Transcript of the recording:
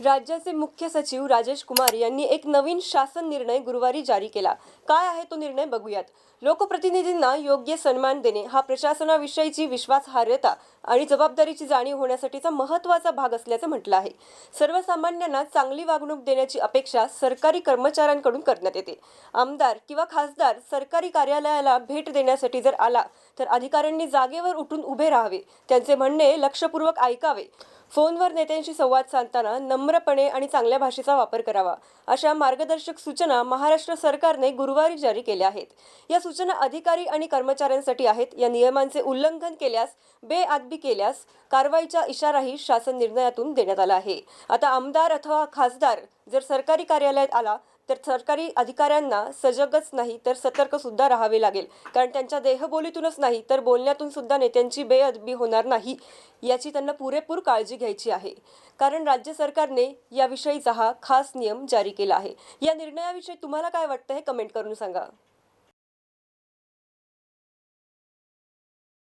राज्याचे मुख्य सचिव राजेश कुमार यांनी एक नवीन शासन निर्णय गुरुवारी जारी केला. काय आहे तो निर्णय बघूयात. लोकप्रतिनिधींना योग्य सन्मान देणे हा प्रशासनाविषयीची विश्वासार्हता आणि जबाबदारीची जाणीव होण्यासाठीचा महत्त्वाचा भाग असल्याचं म्हटलं आहे. सर्वसामान्यांना चांगली वागणूक देण्याची अपेक्षा सरकारी कर्मचाऱ्यांकडून करण्यात येते. आमदार किंवा खासदार सरकारी कार्यालयाला भेट देण्यासाठी जर आला तर अधिकाऱ्यांनी जागेवर उठून उभे राहावे. त्यांचे म्हणणे लक्षपूर्वक ऐकावे. फोनवर नेत्यांशी संवाद साधताना नम्रपणे आणि चांगल्या भाषेचा वापर करावा अशा मार्गदर्शक सूचना महाराष्ट्र सरकारने गुरुवारी जारी केल्या आहेत. या सूचना अधिकारी आणि कर्मचाऱ्यांसाठी आहेत. या नियमांचे उल्लंघन केल्यास बेआदबी केल्यास कारवाईचा इशाराही शासन निर्णयातून देण्यात आला आहे. आता आमदार अथवा खासदार जर सरकारी कार्यालयात आला तर सरकारी अधिकाऱ्यांना सजगच नाही तर सतर्क सुद्धा राहावे लागेल. कारण त्यांच्या देहबोलीतूनच नाही तर बोलण्यातून सुद्धा नेत्यांची बेअदबी होणार नाही याची त्यांना पुरेपूर काळजी घ्यायची आहे. कारण राज्य सरकारने याविषयीचा हा खास नियम जारी केला आहे. या निर्णयाविषयी तुम्हाला काय वाटतं हे कमेंट करून सांगा.